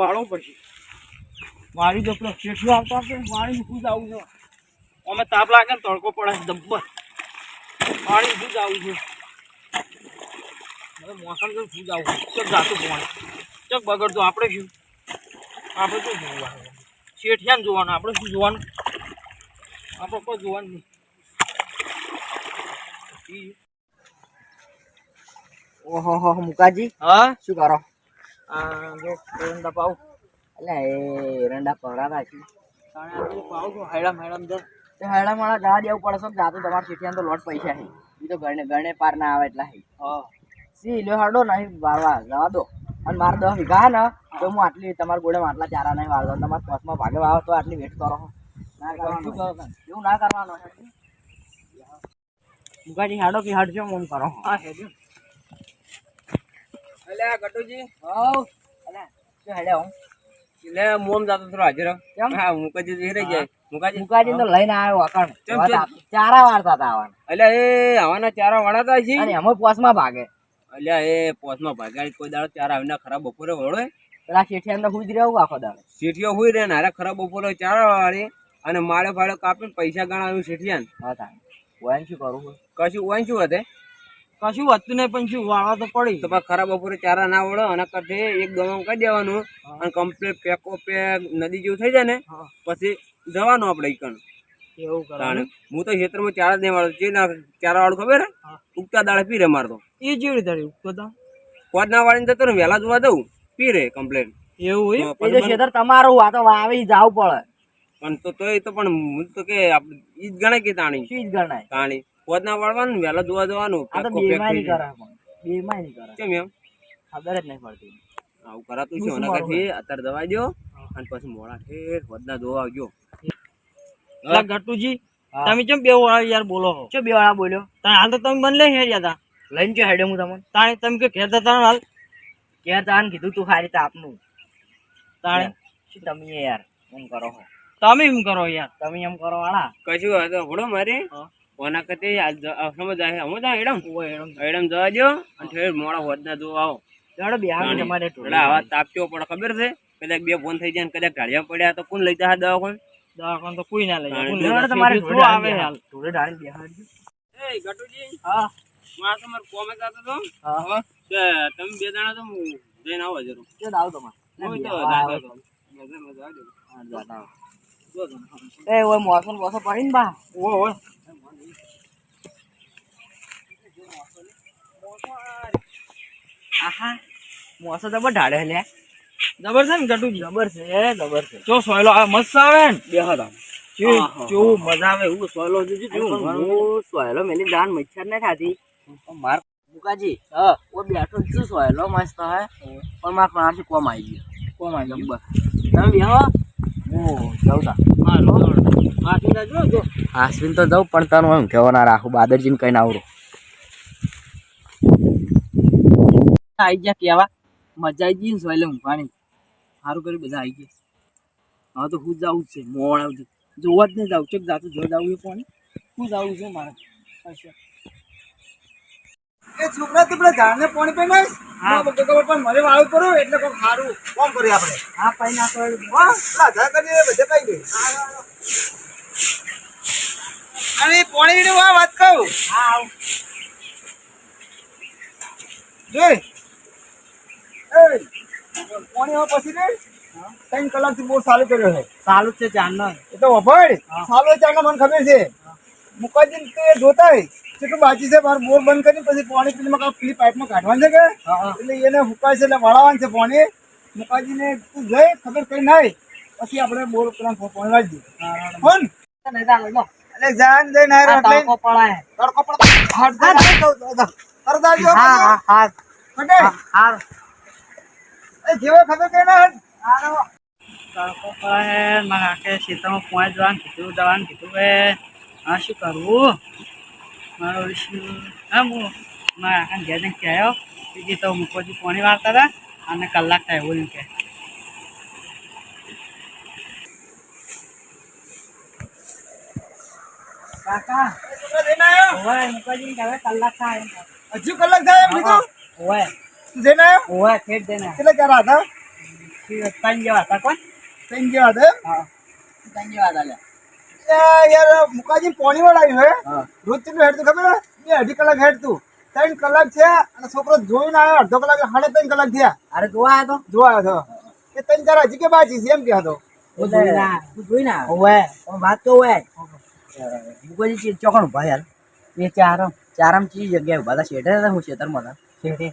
વાળવું પડશે વાળી દો પેલો શેઠિયો આવતો આવતો વાળી જ આવું છે? અમે તાપ લાગે ને તડકો પડે ડબ્બર વાળી જ આવું છે? મોસમ તો શું આવું ચક જાતું પોણે. ચક બગડતો આપણે શું? આપણે શું જોવાનું? શેઠિયાને જોવાનું આપણે શું જોવાનું? આપણે કોઈ જોવાનું નહીં. ઓહો મુકાજી. હા? શું કરો? જો એરંડા પાઉ એટલે એરંડા પરાતા છે. છો હેડા મેડમ જો. તે હેડા માળા જવા દેવું પડે છે જાતું તમારે શેઠિયાને તો લોટ પૈસા હે એ તો ગણે ગણે પાર ના આવે એટલા છે. હા. સી લો હડો નહીં વારવા જવા દો. અને મારે દસ વીઘા ને તો હું આટલી તમારા ગોળે આટલા ચારા નહીં વાળતો. તમારા પોસમાં ભાગે વાવો તો આટલી વેટ કરો. ના કરવાનું એવું ના કરવાનું મુકાજી હાડો કે હાડજો મન કરો. હા હેડ્યું. એટલે આ ગટુજી. હાઉ અલે શું હેડે હું? એટલે મોમ જાતો થોડો હાજર કેમ? હા મુકાજી જઈ રહી જાય. મુકાજી? મુકાજી તો લઈને આવ્યો અકણ. ચારા વાળતા હતા આવવાના એટલે એ આવાના ચારા વાળતા છે અને અમે પોસમાં ભાગે. એટલે એ પોસમાં ભાગે. કોઈ દાડો ચારા આવીને ખરાબ બપોરે વળે પેલા શેઠિયાને અંદર હુઈ રહ્યો આખો દાડો. શેઠિયો હુઈ રહે ને અરે ખરાબ બપોરે ચારા વાળી અને માળે ફાળે કાપીને પૈસા ગણાવ્યું શેઠિયાને. હા થાય ઓયન શું કરું કશું ઓય શું હતે? કશું વધતું નહીં પણ શું વાળા તો પડી. તો ખરાબ બપોરે ચારા ના વળો અને કઠે એક દવા કહી દેવાનું અને કમ્પ્લીટ પેકો પેક નદી જેવું થઈ જાય ને પછી જવાનું આપણે ઈકણ. એવું હું તો ખેતરમાં ચારા જ નહીં વાળો જે ના ચારા વાળું ખબર. ઉગતા દાડે પીરે મારતો એ જેવી રીતે ઉગતો બધા કોદ ના વાળીને જતો ને વહેલા જોવા દઉં પીરે કમ્પ્લેન એવું હોય ખેતર તમારું આ તો વાવી જાવ પડે. પણ તો તોય તો પણ હું તો કે આપણે ઈ જ ગણાય કે તાણી? શું જ ગણાય? તાણી. ના વાળવાનું વહેલા ધોવા જવાનું આ પેકો પેક બેમાં થઈ નહીં જાય. કરે કરે કેમ એમ? ખબર જ નહીં પડતી. આવું કરાતું છે મારું અત્યારે દવા દો અને પછી મોડા ઠેર વધના ધોવા આવજો. ગટુજી તમે કેમ બે વાળા યાર બોલો છો? બે વાળા બોલ્યો? તાણે હાલ તો તમે બંધ લઈ હેડ્યા હતા લઈને જો હેડ્યો હું તમને. તાણે તમે કે ઘેર જતા હાલ. ઘેર તાન કીધું તું ખાલી રીતે આપનું. તાણે. શું તમે યાર એમ કરો છો? તમે એમ કરો યાર. તમે એમ કરો વાળા. કશું હોય તો ભણો મારે. હા. કતે કરતે આ સમજ આવે? એડમ એડમ જવા દો અને ઠેર મોડા વધના જોવા આવો. ચાલો બે હાથ તમારે ટોળા આવા તાપ કેવો પડે ખબર છે? કદાચ બે ફોન થઈ જાય ને કદાચ ઢાળિયા પડ્યા તો કોણ લઈ જાય દવા કોઈ દવાખાને તો કોઈ ના લઈ જાય. ના તમારે શું આવે હાલ. ઢાળી બે હાથ એ ગટુજી. હા. મારે તમારે કોમે જતો તો. હા. તમે બે જણા તો હું જઈને આવો જરૂર કે દાવ તમારે? હું તો જાતો મજા મજા આવજો. હા, જાતા. આવો. જો તમે. એ ઓય મોસમ બોસો પડીને બા. ઓય ઓય. આહા મોસો તો ઢાળે લે. જબર છે ને ગટુ જબર છે જબર છે. જો સોયલો આ મસ્ત આવે ને? બે જો કેવું હા, હા, કેવું મજા આવે હું સોયલો જોજો જો હું સોયલો મેલી દાન મચ્છર ને ખાતી માર મુકાજી હા ઓ બેઠો છું સોયલો મસ્ત હે. પણ મારા મારથી કોમ આવી ગયો. કોમ આવી ગયો? તમે બેહો. ઓ જાઉં મારો હાથી જો જો. આશ્વિન તો જાઉં પણ તને એમ કહેવો ના રાખું બાદરજીને કઈ ના આઈ ગયા કેવા મજા આવી ગઈ ને સોયલે ઊંઘવાની. સારું કર્યું બધા આવી ગયા. હવે તો હું જવું છે મોડ આવતી જોવા જ નહીં જાઉં. છે જાતું જો જાવું એ કોણ હું જવું છે મારે. એ છોકરા તું પેલા ઝાડને પાણી પી નાખ હા. ખબર પણ મને વાળું કરો એટલે કોઈ સારું કોમ કરીએ આપણે? હા પાઈ નાખો હા પેલા ઝાડ કરીએ બધે પાઈ ગઈ પાણી વાત કહું? હા આવ. જોઈ. પાણી પછી ને ત્રણ કલાકથી બોર ચાલુ કર્યો છે. ચાલુ છે ચાંદનો એ તો વફાડ. ચાલુ ચાલુ મને ખબર છે. મુકાજી તો જોતા હોય. કેટલું બાકી છે મારે બોર બંધ કરી પછી પાણી પેલી પેલી પાઇપમાં કાઢવાનું છે કે? એટલે એને હુકાય છે એટલે વળાવવાનું છે પાણી. મુકાજીને તું જઈ ખબર કઈ નાય પછી આપણે બોર પેલા પાણી વાળી ફોન. એટલે જાન જઈ નાય આ તડકો પડાય. તડકો પડતો હાથ દે તરત હા હા હા હા. જેવો ખબર કઈ ના તડકો પડાય મારા આખે ક્ષેત્રમાં પોઈ જવાનું કીધું કે હા શું કરવું? મારો હા હું મારા આખા ઘેર જઈને કહેયો. બીજી તો મૂકોજી પોણી વાળતા હતા અને કલાક થાય એવું કે. કાકા. ઓય મૂકોજી કલાક થાય હજુ કલાક થાય એમ કીધું? ઓય. જઈને આવ્યો ઓય ઠેઠ જઈને કેટલા ચાર હતા ત્રણ જેવા હતા કોણ? ત્રણ જેવા હતા હા. ધન્યવાદ જેવા એટલે યાર મુકાજી પોણી વાળા હે. રોજ કેટલું હેડતું ખબર? બે અઢી કલાક હેડતું ત્રણ કલાક થયા અને છોકરો જોઈને આવ્યો અડધો કલાક સાડા ત્રણ કલાક થયા. અરે જોવા આવ્યો તો? જોવા આવ્યો હતો એ ત્રણ ચાર હજી કે બાજી છે એમ કહેતો તું. જોઈ ના ઓવે વાત તો હોય મુકાજી ચોકણ ઊભા યાર. એ ચારમ ચારમ ચી જગ્યાએ હતા. શેઠે હતા હું શેતરમાં હતા? શેઠે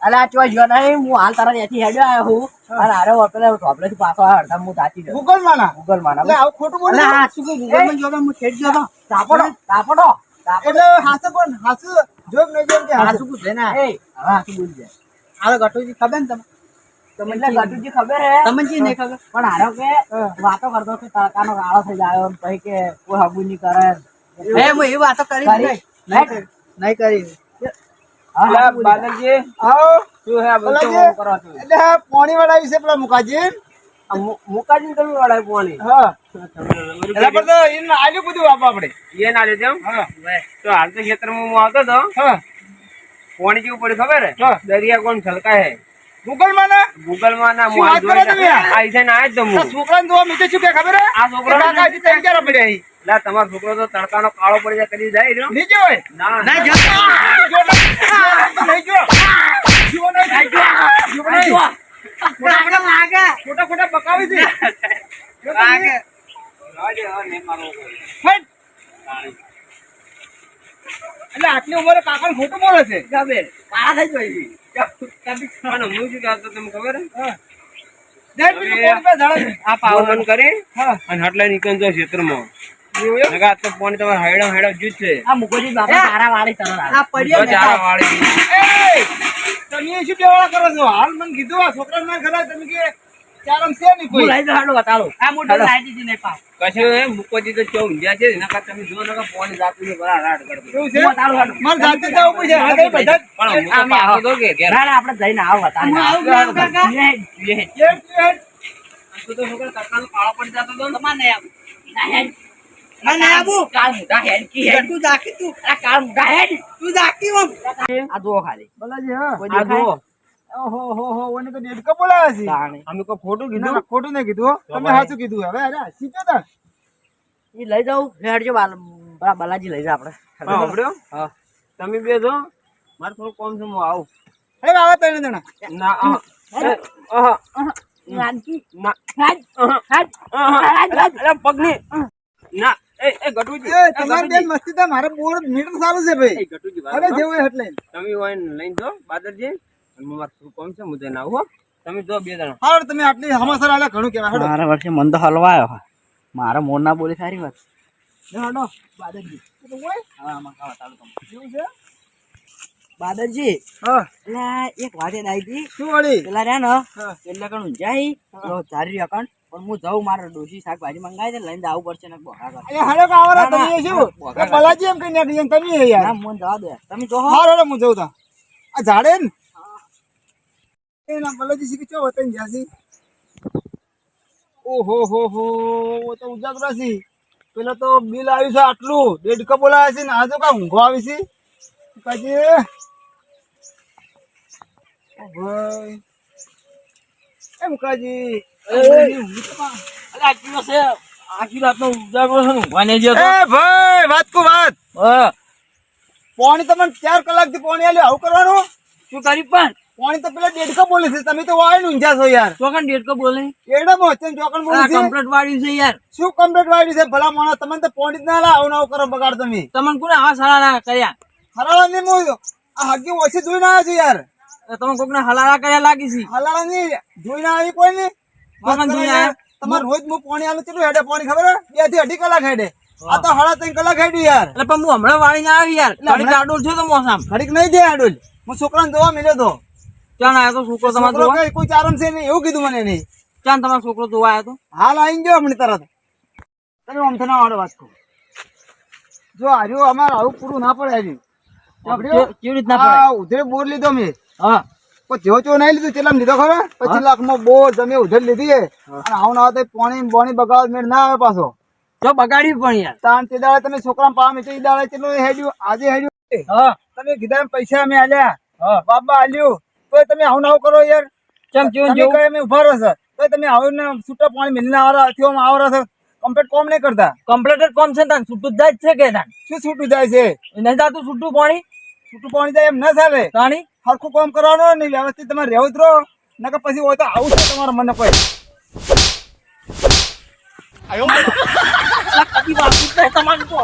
અલે આ ચોઈ ગયો નહીં હું હાલ તારા ત્યાંથી હેડ્યો આવ્યો હું અને આરે પાછો આવ્યો અડધા હું તાચી ગયો. ગૂગલમાં ગૂગલમાં એટલે આવું ખોટું બોલે અલે આ શું ગૂગલમાં જોતો હું શેઠ ગયો તાપડો. તાપડો. એટલે હાસે જોગ નહીં કે ને? એ બોલી જાય. આ ગટુજી ખબર ને તમે તમને ગટુજી ખબર હે? તમને ચી નહીં ખબર? પણ હારો કે વાતો કરતો કે તડકાનો ગાળો થઈ જાય કઈ કે કોઈ હગુ નહીં કરે. એ હું વાતો કરી? નહીં. નહીં કરી. આવો. શું હે કરો છો? એટલે પાણી વાળા વિશે પેલા મુકાજી. આ મુ- મુકાજીને તમે વળાય પોણી. હા. એટલે તો એને આલ્યું બધું આપવા આપણે. એ ના લેજો એમ? હા. તો હાલ તો ખેતરમાં હું આવતો પોણી જેવું પડ્યું ખબર હે? દરિયા કોણ છલકાય હે. ગૂગલમાં ના ગૂગલ ના આ ના જ તો છોકરાને જોવા મીઠે શું કે ખબર હે? આ છોકરો કાકા હજી ત્રણ ચાર પડ્યા અહીં. લા તમારો છોકરો તો તડકાનો કાળો પડી જાય કરી જાય રહ્યો નીચે હોય ના ના. જો જો નહીં, નહીં. જો. જો નહીં, જો આપણે લાગે. ખોટા ખોટા બકાવી છે લાગે. નહીં. હવે નહીં મારવો કોઈ. એટલે આટલી ઉંમરે કાકાને ખોટું બોલે છે. પાડા થઈ ગઈ પણ હું શું કહેતો તમને ખબર હે? હા. દેખ બીજું કોણ બે ધડે છે. આ પાવર બંધ અને હટલા નીકળજો ક્ષેત્રમાં. તો પોણી તમારે હાયડો હાયડો જ છે. આ મુકોજી બાપા તારા વાળી તરત આ પડ્યો ને વાળી. તમે શું બેવાળા કરો છો? હાલ મને કીધું આ છોકરાને ના ખરા તમે કે ચારમ છે નહીં કોઈ લઈ જાઉં બતાડો આ મોટો લાઈ દીધી નહીં પાવ કશું એ મુકોજી તો ચૌ ઊંઘ્યા છે એના કરતા તમે જુઓ નકર પોણી જાતું છે બરાબર હાડ કરતું એવું છે બતાડો હાડો. મારે જાતે જ જવું પડશે હા, બધા પણ હું તો પાછો તો કે ના ના આપણે જઈને આવો બતાડો. હું આવું કાકા? લે, લે. એક મિનિટ. તો છોકરો તડકાનો કાળો પડી જતો ને. તમારે નહીં ના, ના નહીં કાળ મોટા હેડ કી હેડ. તું દાખી તું આ કાળ મોટા હેડ. તું દાખી આમ આ જુઓ ખાલી ભલાજી, હા. આ દેખાય? જુઓ ઓહો, હો, હો, ઓને તો દેડકા બોલાવ્યા છે. તાણે. અમે કોઈ ખોટું ના, કીધું? ના, ખોટું નહીં કીધું તમે સાચું કીધું. હવે અરે શીખ્યો તા ઈ લઈ જાઉં હેડજો બાલાજી લઈ જા આપણે. હા, તમે બે જો મારે થોડું કોમ છે હું આવું. હવે આવા ત્રણે જણા. ના આહ, એ, ના પગની. ના એ ગટુજી. તમારી બેન મસ્તી તા મારે બોર્ડ મીટર સારું છે ભાઈ. ગટુજી જેવું એટલે તમે હોય ને લઈને જો બાદરજી. મારે થોડું કોમ છે? હું જઈને હો. તમે જો બે જણા. હારું તમે આટલી હમાસર આલે ઘણું કહેવાય. હડો. મારા વર્ષે મન તો હલવાયો મારા મોર ના બોલી સારી વાત. હડો. બાદરજી. તો હોય? હા આમાં ખાવા ચાલુ કરો. એવું છે? બાદરજી. હા. એટલે એક વાત યાદ હતી. શું વળી? પેલા રહ્યા ને એટલે કણ જાય. તો ધારી રહ્યા પણ હું જાઉં મારે ડોશી શાકભાજી મંગાવી દે લઈને આવવું પડશે ને બોકા તમે શું? બલાજી એમ કઈ નાખી તમે ના યાર જવા દે. તમે જો હારો હું જાઉં તા. આ ઝાડે ને? એ ના બલાજી શીખી ચો વતન જ્યાસી ઓહો હો હો ઓ તો ઉજાગરા છે. પેલા તો બિલ આવ્યું છે આટલું. દેઢ કપ બોલાયા છે ને આ તો કા ઊંઘો આવી છે? પછી ઓ ભાઈ. એ મુકાજી આખી વર્ષે આખી રાતનો ઉજાગરો છે ઊંઘવા નહીં જતો. એ ભાઈ વાત કો વાત. પોણી તમને ચાર કલાકથી પોણી આલ્યું. આવું કરવાનું? શું તારી પણ? પોણી તો પેલા દેડકા બોલે છે. તમે તો વાય ઊંઝા છો યાર. ચોકન ડેટકો બોલે? એડા મોચન ચોકન બોલે છે. કમ્પ્લેટ વાળ્યું છે યાર. શું કમ્પ્લેટ વાળી છે? ભલા મોણા તમને તો પોણી ના લાવ ના કરો બગાડ તમે. તમને કોને આવા સારા કર્યા? હરાળા ને મો આ હગી ઓછી જોઈને આવ્યો છું યાર. તમે કોકને હલાળા કર્યા લાગી છે? હલાળા ની જોઈને આવી કોઈ ને કોકન જોઈને આયા? તમારે રોજ મો પોણી આલું કેટલું હેડે પોણી ખબર બેથી અઢી કલાક હેડે. આ તો હળા ત્રણ કલાક હેડી યાર. એટલે પણ હું હમણાં વાળીને આવી યાર. ઘડીક આડોલ છે તો મોસામ. ઘડીક નહીં દે આડોલ હું છોકરાને જોવા મળ્યો તો. ચાલ આવ્યો તો છોકરો તમારો જોવા. કોઈ ચારમ છે નહીં એવું કીધું મને નહીં ચાલ તમારો છોકરો જોવા આવ્યો તો. હાલ આવીને ગયો હમણાં તરત. તમે આમથી ના આવડે વાત કહું જો આર્યો અમારે આવું પૂરું ના પડે હજી કેવી- રીતના પડે? ઉધરે બોર લીધો મેં. હા. પણ જેવો ચો નહીં લીધું ચેલામ લીધો ખરો? પછી લાખમાં બોર તમે ઉધર લીધી હે. અને આવું ના આવે પાણી બોણી બગાડ મેળ ના આવે પાછો. જો બગાડ્યું પણ યાર. તાણ તે દાડે તમે છોકરા પામે તે દાડે ચેલો હેડ્યું આજે હેડ્યું. હા. તમે કીધા પૈસા અમે આલ્યા. હા. બાબા આલ્યું. તોય તમે આવું આવું કરો યાર. કેમ જીવન જેવું? અમે ઊભા રહેશે. તોય તમે આવું ને છૂટા પાણી મિલને આવરા થયો આવરા છે કમ્પ્લીટ કોમ નહીં કરતા. કમ્પ્લીટ કોમ છે તાન? છૂટું જાય છે કે તાન? શું છૂટું જાય છે? નહીં જાતું છૂટું પાણી. છૂટું પાણી જાય એમ ના ચાલે. પાણી સરખું કોમ કરવાનો ને વ્યવસ્થિત તમારે રહેવું જ રહો. નકર પછી હોય તો આવું છે તમારા મને કોઈ. આયો બાપુ તમારું તો.